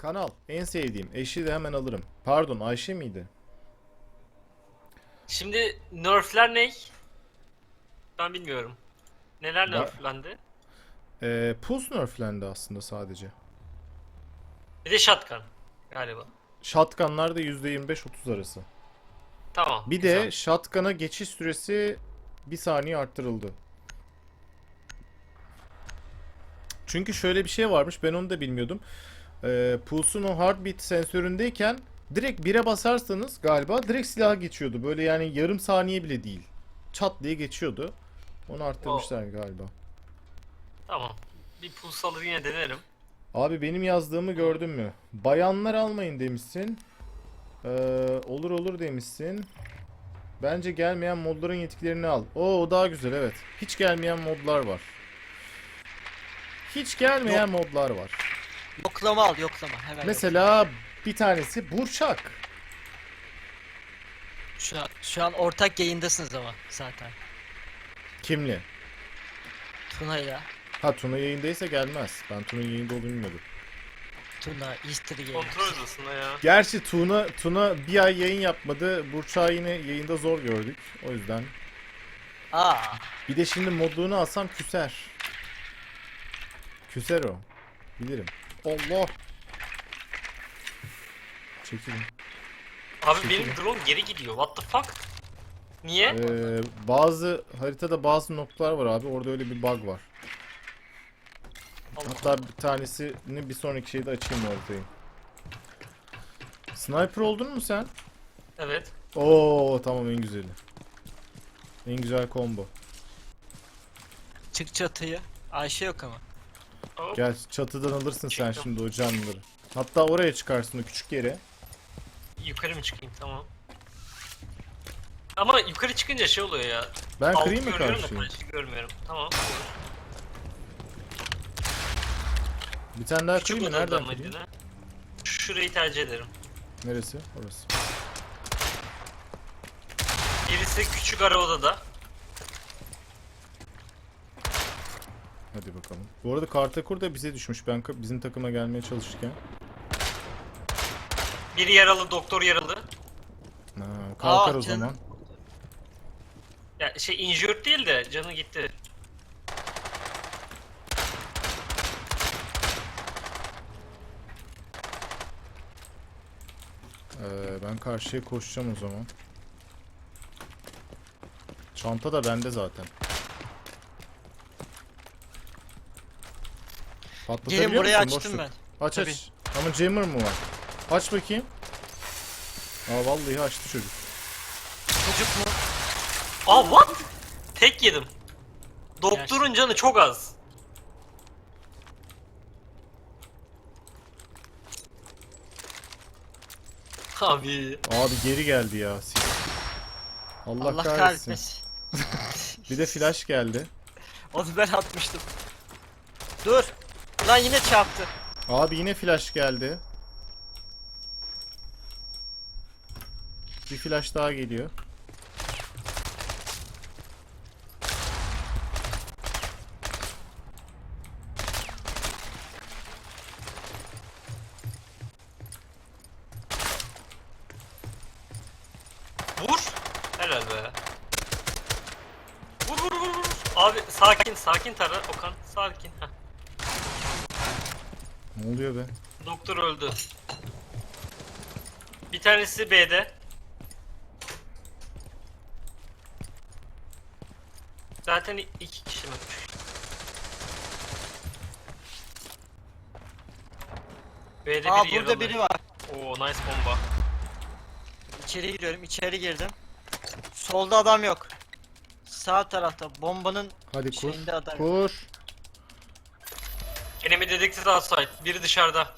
Kanal. En sevdiğim. Eşi de hemen alırım. Pardon Ayşe miydi? Şimdi nerfler ne? Ben bilmiyorum. Neler Ba- nerflendi? Ee, Pulse nerflendi aslında sadece. Bir de shotgun galiba. Shotgunlar da %25-30 arası. Tamam. Bir güzel. de shotgun'a geçiş süresi bir saniye arttırıldı. Çünkü şöyle bir şey varmış ben onu da bilmiyordum. Ee, Pulse'un o heartbeat sensöründeyken direkt 1'e basarsanız galiba direkt silaha geçiyordu. Böyle yani yarım saniye bile değil. Çat diye geçiyordu. Onu arttırmışlar galiba. Tamam. Bir pulse alır yine denerim. Abi benim yazdığımı gördün mü? Bayanlar almayın demişsin. Ee, olur olur demişsin. Bence gelmeyen modların yetkilerini al. Oo o daha güzel evet. Hiç gelmeyen modlar var. Hiç gelmeyen modlar var. Yoklama al yoklama hemen. Mesela bir tanesi Burçak. Şu an, şu an ortak yayındasınız ama zaten. Kimli? Tuna'yla. Ha Tuna yayındaysa gelmez. Ben Tuna'nın yayında olduğunu bilmiyordum. Tuna, Easter Game. Kontrol odasında ya. Gerçi Tuna Tuna bir ay yayın yapmadı. Burçak'ı yine yayında zor gördük. O yüzden. Aa, Bir de şimdi modluğunu alsam küser. Küser o. Bilirim. Allah. Çekilin. Abi Çekil. benim drone geri gidiyor. What the fuck? Niye? Ee, bazı haritada bazı noktalar var abi. Orada öyle bir bug var. Allah. Hatta bir tanesini bir sonraki şeyde açayım o haritayı. Sniper oldun mu sen? Evet. Oo tamam en güzeli. En güzel combo. çık çatıyı. Ayşe yok ama. Gel çatıdan alırsın sen şimdi o canlıları. Hatta oraya çıkarsın o küçük yere. Yukarı mı çıkayım? Tamam. Ama yukarı çıkınca şey oluyor ya. Ben Altı kırayım mı görüyorum da karşıyı? karşıyı görmüyorum. Tamam. olur. Bir tane daha Küçük kırayım mı? Nereden odadan kırayım? Şurayı tercih ederim. Neresi? Orası. Birisi küçük ara odada. Hadi bakalım. Bu arada Kartakur da bize düşmüş. Ben bizim takıma gelmeye çalışırken. Biri yaralı, doktor yaralı. Ha, kalkar Aa, o canım. zaman. Ya şey injured değil de canı gitti. Ee, ben karşıya koşacağım o zaman. Çanta da bende zaten. Patlatabiliyor Gelin buraya musun? açtım Boşluk. ben. Aç Tabii. aç. Ama jammer mı var? Aç bakayım. Aa vallahi açtı çocuk. Çocuk mu? Aa what? Tek yedim. Doktorun canı çok az. Abi. Abi geri geldi ya. sis. Allah, Allah kahretsin. kahretmesin. Bir de flash geldi. Onu ben atmıştım. Dur. Lan yine çarptı. Abi yine flash geldi. Bir flash daha geliyor. Vur. Helal be. Vur vur vur vur. Abi sakin sakin Tara Okan sakin. Heh. Ne oluyor be? Doktor öldü. Bir tanesi B'de. Zaten iki kişi mi? B'de Aa biri burada yaralı. biri var. Oo nice bomba. İçeri giriyorum. içeri girdim. Solda adam yok. Sağ tarafta bombanın Hadi kur. şeyinde adam yok. Kur. Enemy dedektif outside. Biri dışarıda.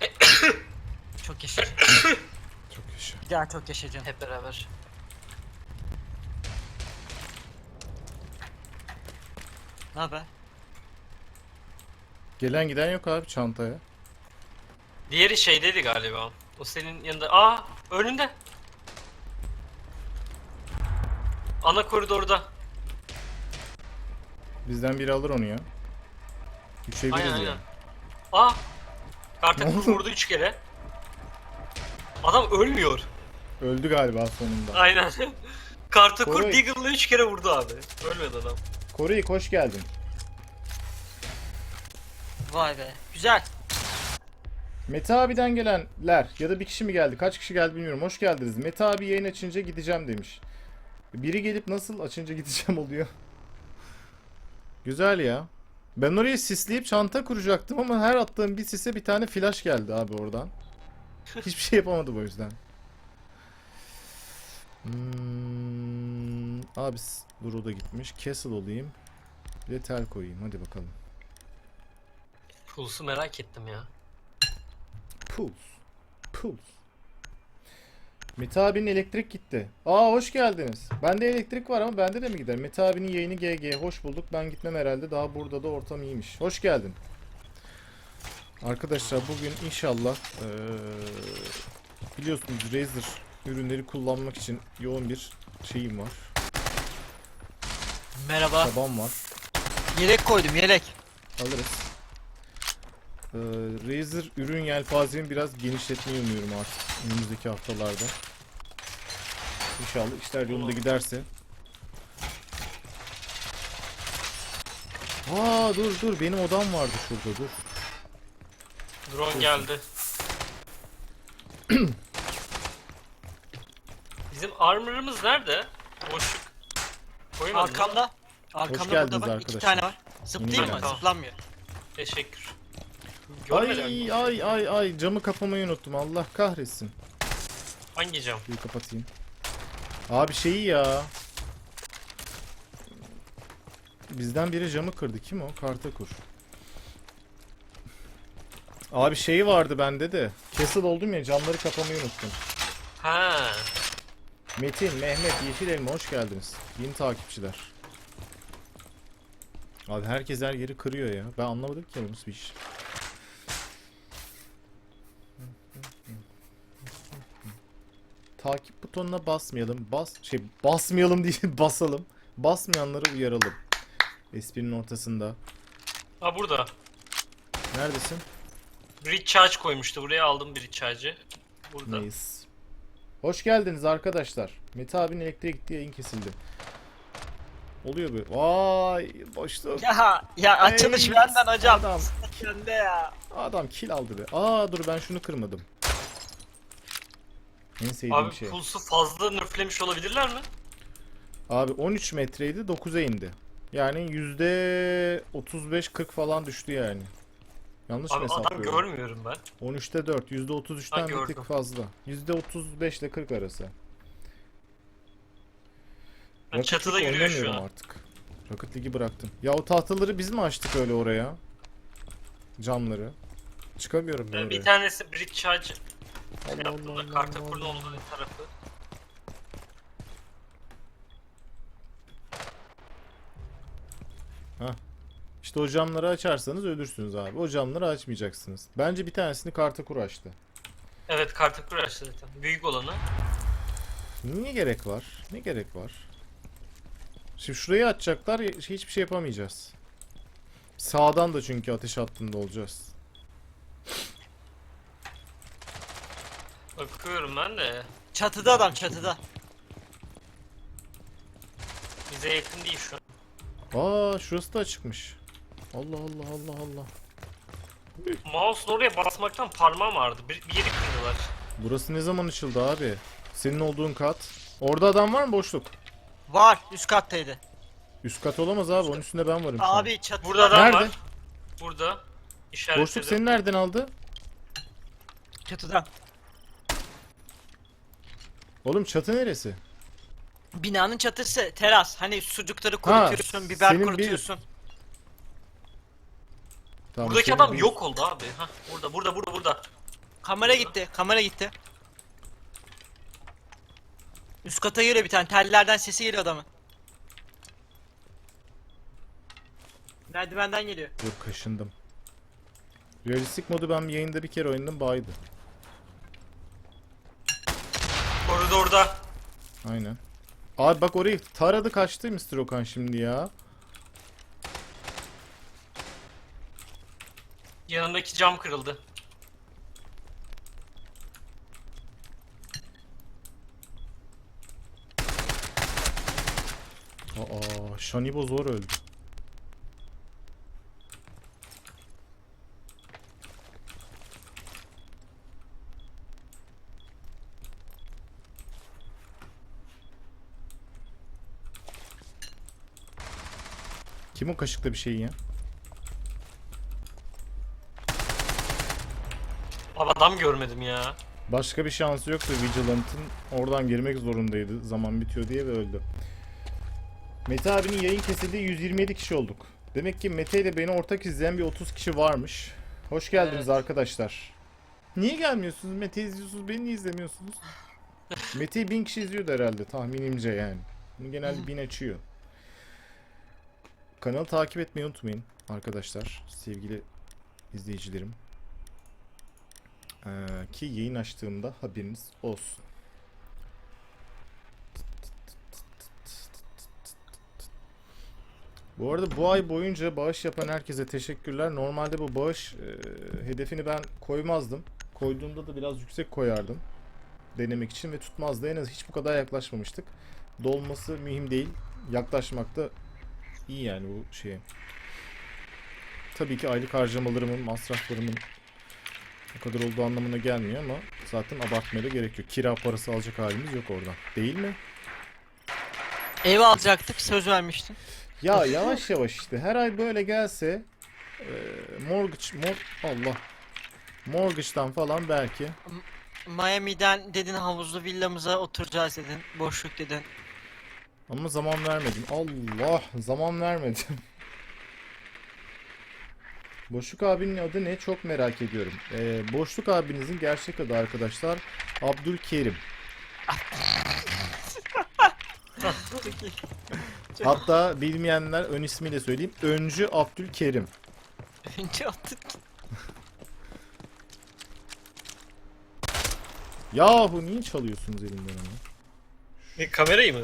Çok yaşa. Çok yaşa. Bir daha çok yaşa canım. Hep beraber. Ne haber? Gelen giden yok abi çantaya. Diğeri şeydeydi galiba. O senin yanında. Aa önünde. Ana koridorda. Bizden biri alır onu ya. Düşebiliriz Aynen ya. aynen. Aa! Karta Ne kur oldu? vurdu 3 kere. Adam ölmüyor. Öldü galiba sonunda. Aynen. Karta kur Koray. Deagle'la 3 kere vurdu abi. Ölmedi adam. Koray'ı hoş geldin. Vay be. Güzel. Mete abiden gelenler ya da bir kişi mi geldi? Kaç kişi geldi bilmiyorum. Hoş geldiniz. Mete abi yayın açınca gideceğim demiş. Biri gelip nasıl açınca gideceğim oluyor. Güzel ya. Ben oraya sisleyip çanta kuracaktım ama her attığım bir sise bir tane flash geldi abi oradan. Hiçbir şey yapamadım o yüzden. Hmm, abi dur o da gitmiş. Castle olayım. Bir de tel koyayım. Hadi bakalım. Pulse'u merak ettim ya. Pulse. Pulse. Mete abinin elektrik gitti. Aa hoş geldiniz. Bende elektrik var ama bende de mi gider? Mete abinin yayını GG. Hoş bulduk. Ben gitmem herhalde. Daha burada da ortam iyiymiş. Hoş geldin. Arkadaşlar bugün inşallah eee, biliyorsunuz Razer ürünleri kullanmak için yoğun bir şeyim var. Merhaba. Çabam var. Yelek koydum yelek. Alırız. Ee, Razer ürün yelpazemi biraz genişletmeyi umuyorum artık önümüzdeki haftalarda. İnşallah işler yolunda giderse. Aa dur dur benim odam vardı şurada dur. Drone geldi. Bizim armor'ımız nerede? Boşluk. Koymadın mı? Arkamda. Arkamda geldiniz burada bak. iki arkadaşlar. tane var. Zıplayayım mı? Zıplanmıyor. Teşekkür. Görmedim. Ay ay ay ay camı kapamayı unuttum Allah kahretsin. Hangi cam? Bir kapatayım. Abi şeyi ya. Bizden biri camı kırdı. Kim o? Kartakur. Abi şeyi vardı bende de. Castle oldum ya camları kapamayı unuttum. Ha. Metin, Mehmet, Yeşil Elma hoş geldiniz. Yeni takipçiler. Abi herkes her yeri kırıyor ya. Ben anlamadım ki bir iş. Takip butonuna basmayalım. Bas şey basmayalım değil basalım. Basmayanları uyaralım. Esprinin ortasında. Ha burada. Neredesin? Bridge charge koymuştu. Buraya aldım bridge charge'ı. Burada. Nice. Hoş geldiniz arkadaşlar. Mete abinin elektriğe gittiği yayın kesildi. Oluyor böyle. Vay boşluk. Ya ya açılış Ey, benden hocam. Adam, Sende ya. adam kill aldı be. Aa dur ben şunu kırmadım. En sevdiğim Abi şey. pulsu fazla nerflemiş olabilirler mi? Abi 13 metreydi 9'a indi. Yani yüzde 35-40 falan düştü yani. Yanlış mı Abi adam hesaplıyorum? görmüyorum ben. 13'te 4, yüzde 33'ten Ha, bir tık fazla. Yüzde 35 ile 40 arası. Ben Rocket çatıda League yürüyor şu oynamıyorum an. artık. Rocket League'i bıraktım. Ya o tahtaları biz mi açtık öyle oraya? Camları. Çıkamıyorum ben Yani oraya. bir tanesi bridge charge Allah Allah Allah karta Allah kurulu Allah. olduğu bir tarafı. İşte o camları açarsanız ölürsünüz abi. O camları açmayacaksınız. Bence bir tanesini karta kur açtı. Evet karta kur açtı zaten. Büyük olanı. Niye gerek var? Ne gerek var? Şimdi şurayı açacaklar hiçbir şey yapamayacağız. Sağdan da çünkü ateş hattında olacağız. Bakıyorum ben de. Çatıda adam çatıda. Bize yakın değil şu an. Aa şurası da açıkmış. Allah Allah Allah Allah. Mouse'un oraya basmaktan parmağım ağrıdı. Bir, bir yeri kırdılar. Burası ne zaman açıldı abi? Senin olduğun kat. Orada adam var mı boşluk? Var üst kattaydı. Üst kat olamaz abi. Onun üstünde ben varım şu an. Abi çatıda. Burada adam Nerede? var. Burada. İşaretledim. Boşluk seni nereden aldı? Çatıda. Oğlum çatı neresi? Binanın çatısı teras. Hani sucukları kurutuyorsun, biber senin bir- kurutuyorsun. Tamam, Buradaki senin adam bir- yok oldu abi. Hah, burada burada burada burada. Kamera gitti. Kamera gitti. Üst kata geliyor bir tane. Tellerden sesi geliyor adamın. Merdivenden geliyor. Dur kaşındım. Realistik modu ben yayında bir kere oynadım baydı. Koridorda. Aynen. Abi bak orayı taradı kaçtı Mr. Okan şimdi ya. Yanındaki cam kırıldı. Aa, Şanibo zor öldü. Kim o kaşıkla bir şey ya? Abi adam görmedim ya. Başka bir şansı yoktu Vigilant'ın. Oradan girmek zorundaydı. Zaman bitiyor diye ve öldü. Mete abinin yayın kesildiği 127 kişi olduk. Demek ki Mete ile beni ortak izleyen bir 30 kişi varmış. Hoş geldiniz Evet. arkadaşlar. Niye gelmiyorsunuz? Mete izliyorsunuz, beni niye izlemiyorsunuz? Mete'yi 1000 kişi izliyordu herhalde tahminimce yani. Bunu genelde 1000 açıyor. Kanalı takip etmeyi unutmayın arkadaşlar. Sevgili izleyicilerim. Ee, ki yayın açtığımda haberiniz olsun. Bu arada bu ay boyunca bağış yapan herkese teşekkürler. Normalde bu bağış e, hedefini ben koymazdım. Koyduğumda da biraz yüksek koyardım. Denemek için ve tutmazdı. En az hiç bu kadar yaklaşmamıştık. Dolması mühim değil. Yaklaşmak da iyi yani bu şeye. Tabii ki aylık harcamalarımın, masraflarımın o kadar olduğu anlamına gelmiyor ama zaten abartmaya da gerek yok. Kira parası alacak halimiz yok oradan. Değil mi? Ev alacaktık söz vermiştin. Ya yavaş yavaş işte her ay böyle gelse e, mortgage mor Allah mortgage'dan falan belki Miami'den dedin havuzlu villamıza oturacağız dedin. Boşluk dedin. Ama zaman vermedim. Allah zaman vermedim. Boşluk abinin adı ne çok merak ediyorum. E, Boşluk abinizin gerçek adı arkadaşlar Abdülkerim. Hatta bilmeyenler ön ismiyle söyleyeyim. Öncü Abdülkerim. Önce attık. Yahu niye çalıyorsunuz elimden onu? E, kamerayı mı?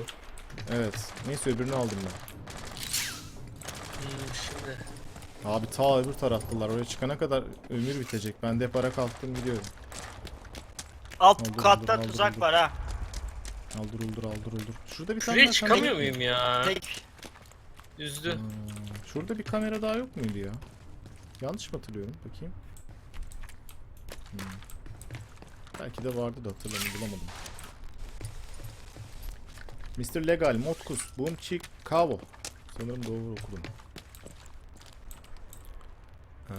Evet. Neyse öbürünü aldım ben. Hmm, şimdi. Abi ta öbür taraftalar. Oraya çıkana kadar ömür bitecek. Ben de hep ara kalktım gidiyorum. Alt Aldır, katta aldır, tuzak aldır. var ha. Aldır uldur aldır uldur. Şurada bir tane Şuraya daha çıkamıyor kamera- muyum ya? Tek. Üzdü. Hmm, Şurada bir kamera daha yok muydu ya? Yanlış mı hatırlıyorum? Bakayım. Hmm. Belki de vardı da hatırlamıyorum bulamadım. Mr. Legal, Motkus, Boom Chick, Kavo. Sanırım doğru okudum. Ee,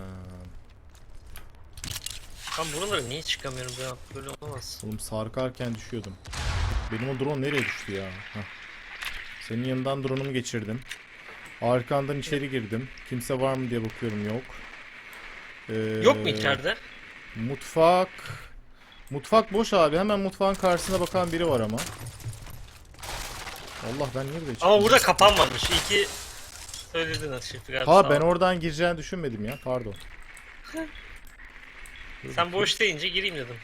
Ben buralara niye çıkamıyorum ya? Böyle olamaz. oğlum sarkarken düşüyordum. Benim o drone nereye düştü ya? Heh. Senin yanından drone'umu geçirdim. Arkandan içeri girdim. Kimse var mı diye bakıyorum yok. Ee, Yok mu içeride? Mutfak. Mutfak boş abi. Hemen mutfağın karşısına bakan biri var ama. Allah ben nerede çıktım? Ama burada kapanmamış. İyi ki söyledin galiba. Ha ben oradan gireceğini düşünmedim ya. Pardon. Sen boş deyince gireyim dedim.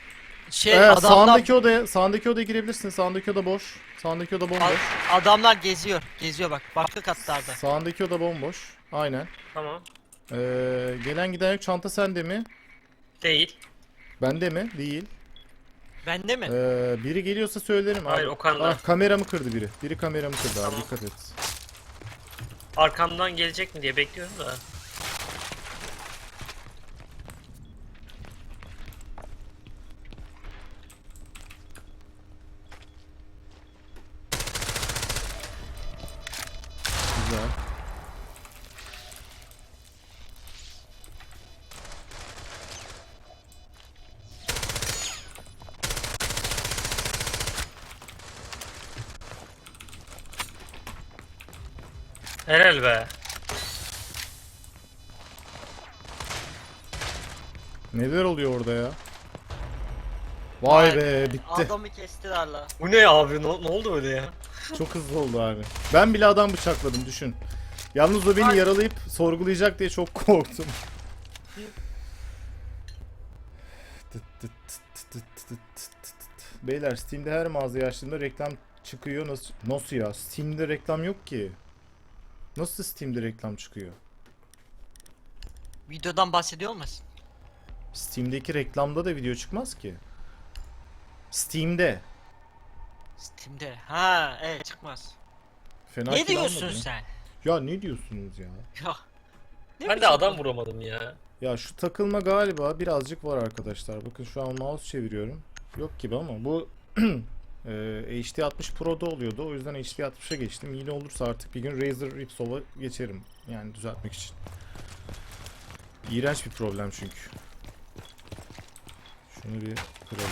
Şey Ee, adamlar, sağındaki odaya, sağındaki odaya girebilirsin. Sağındaki oda boş. Sağındaki oda bomboş. adamlar geziyor. Geziyor bak. Başka katlarda. Sağındaki oda bomboş. Aynen. Tamam. Ee, gelen giden yok. Çanta sende mi? Değil. Bende mi? Değil. Bende mi? Ee, biri geliyorsa söylerim. Hayır, abi. Okan'da. Ah, kameramı kırdı biri. Biri kameramı kırdı abi Tamam. dikkat et. Arkamdan gelecek mi diye bekliyorum da. Helal be. Neler oluyor orada ya? Vay Vay be bitti. Adamı kestiler la. Bu ne abi? Ne, ne oldu öyle ya? Çok hızlı oldu abi. Ben bile adam bıçakladım düşün. Yalnız o beni Ay. yaralayıp sorgulayacak diye çok korktum. Beyler Steam'de her mağazayı açtığımda reklam çıkıyor. Nasıl, nasıl ya? Steam'de reklam yok ki. Nasıl Steam'de reklam çıkıyor? Videodan bahsediyor olmasın? Steam'deki reklamda da video çıkmaz ki. Steam'de. Steam'de. Ha evet çıkmaz. Fena ne diyorsun sen? Ya ne diyorsunuz ya? Ya. Ne Ben de adam vuramadım ya. Ya şu takılma galiba birazcık var arkadaşlar. Bakın şu an mouse çeviriyorum. Yok gibi ama bu e, HD 60 Pro'da oluyordu. O yüzden HD 60'a geçtim. Yine olursa artık bir gün Razer Ripsov'a geçerim. Yani düzeltmek için. İğrenç bir problem çünkü. Şunu bir kıralım.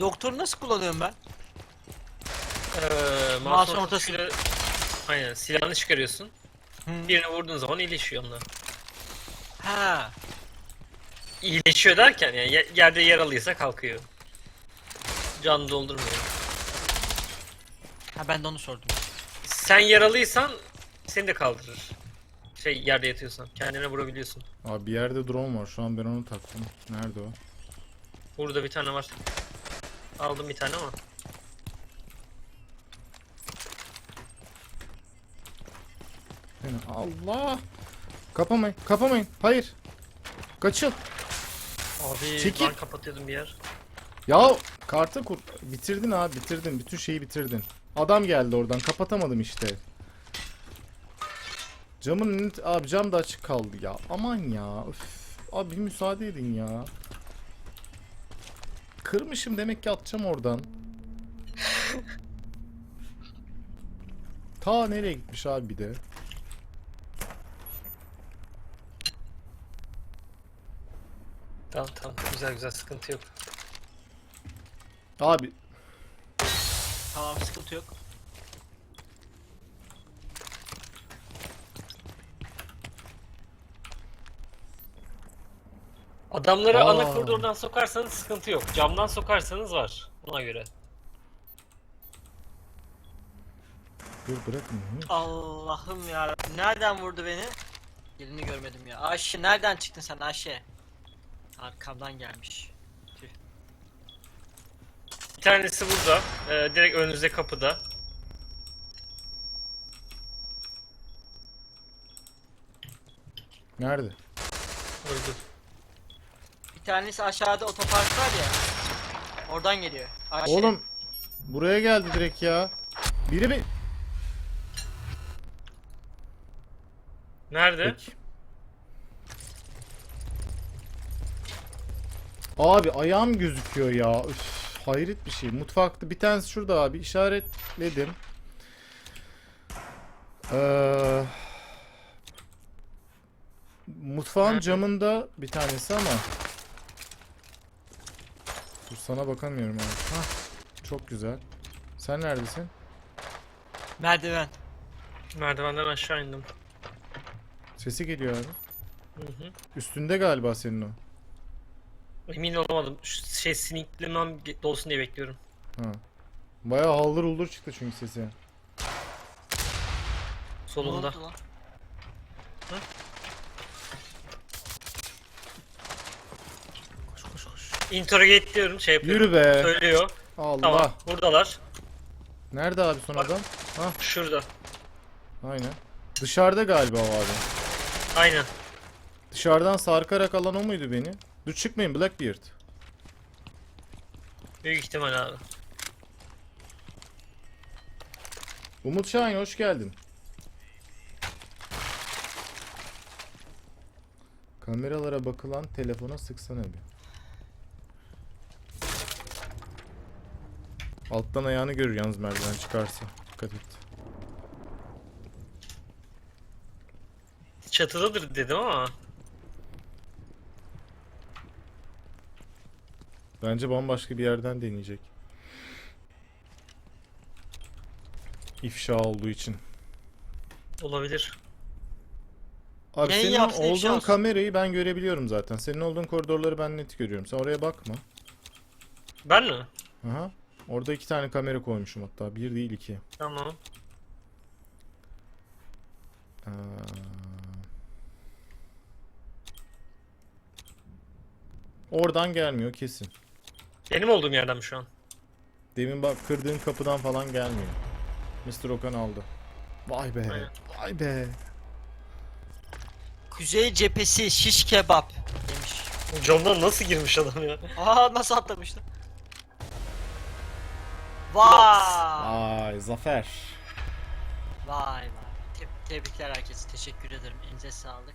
Doktoru nasıl kullanıyorum ben? Ee, Mouse'un ortası. ortasıyla aynen silahını çıkarıyorsun. Hı. Birini vurduğun zaman iyileşiyor onlar. Ha. İyileşiyor derken yani ye- yerde yaralıysa kalkıyor. Can doldurmuyor. Ha ben de onu sordum. Sen yaralıysan seni de kaldırır. Şey yerde yatıyorsan kendine vurabiliyorsun. Abi bir yerde drone var. Şu an ben onu taktım. Nerede o? Burada bir tane var. Aldım bir tane ama. Beni- Allah! Kapamayın. Kapamayın. Hayır. Kaçın. Abi Çekil. ben kapatıyordum bir yer. Ya kartı kur bitirdin abi bitirdin bütün şeyi bitirdin. Adam geldi oradan kapatamadım işte. Camın abi cam da açık kaldı ya. Aman ya. Üf. Abi bir müsaade edin ya. Kırmışım demek ki atacağım oradan. Ta nereye gitmiş abi bir de. Tamam tamam güzel güzel sıkıntı yok. Abi Tamam sıkıntı yok. Adamları Aa. ana koridordan sokarsanız sıkıntı yok. Camdan sokarsanız var. Ona göre. dur bırakın. Hı. Allah'ım ya. Nereden vurdu beni? Yerini görmedim ya. Ayşe nereden çıktın sen Ayşe? Arkamdan gelmiş. Tanesi burada. Ee, direkt önünüzde kapıda. Nerede? Öldü. Bir tanesi aşağıda otopark var ya. Oradan geliyor. Ayşe. Oğlum buraya geldi direkt ya. Biri bir Nerede? Peki. Abi ayağım gözüküyor ya. Üf, hayret bir şey. Mutfakta bir tanesi şurada abi işaretledim. Ee, mutfağın camında bir tanesi ama. Dur sana bakamıyorum abi. Hah, çok güzel. Sen neredesin? Merdiven. Merdivenden aşağı indim. Sesi geliyor abi. Hı hı. Üstünde galiba senin o. Emin olamadım. Şu şey siniklemem dolsun diye bekliyorum. Ha. Bayağı haldır uldur çıktı çünkü sesi. Ne Solunda. oldu lan? Koş koş koş. Interrogate diyorum şey yapıyorum. Yürü be. Söylüyor. Allah. Tamam. Buradalar. Nerede abi son Bak. adam? Şurada. Aynen. Dışarıda galiba o abi. Aynen. Dışarıdan sarkarak alan o muydu beni? Dur çıkmayın Blackbeard. Büyük ihtimal abi. Umut Şahin hoş geldin. Kameralara bakılan telefona sıksana bir. Alttan ayağını görür yalnız merdiven çıkarsa. Dikkat et. Çatıdadır dedim ama. Bence bambaşka bir yerden deneyecek. İfşa olduğu için. Olabilir. Abi Yayın senin yapsın, ifşa olduğun olsun. kamerayı ben görebiliyorum zaten. Senin olduğun koridorları ben net görüyorum. Sen oraya bakma. Ben mi? Aha. Orada iki tane kamera koymuşum hatta. Bir değil iki. Tamam. Aa. Oradan gelmiyor kesin. Benim olduğum yerden mi şu an? Demin bak kırdığın kapıdan falan gelmiyor. Mr. Okan aldı. Vay be. Aynen. Vay be. Kuzey cephesi şiş kebap demiş. Camdan nasıl girmiş adam ya? Aa nasıl atlamıştı? Vay. Ay zafer. Vay vay. Te- tebrikler herkese. Teşekkür ederim. Elinize sağlık.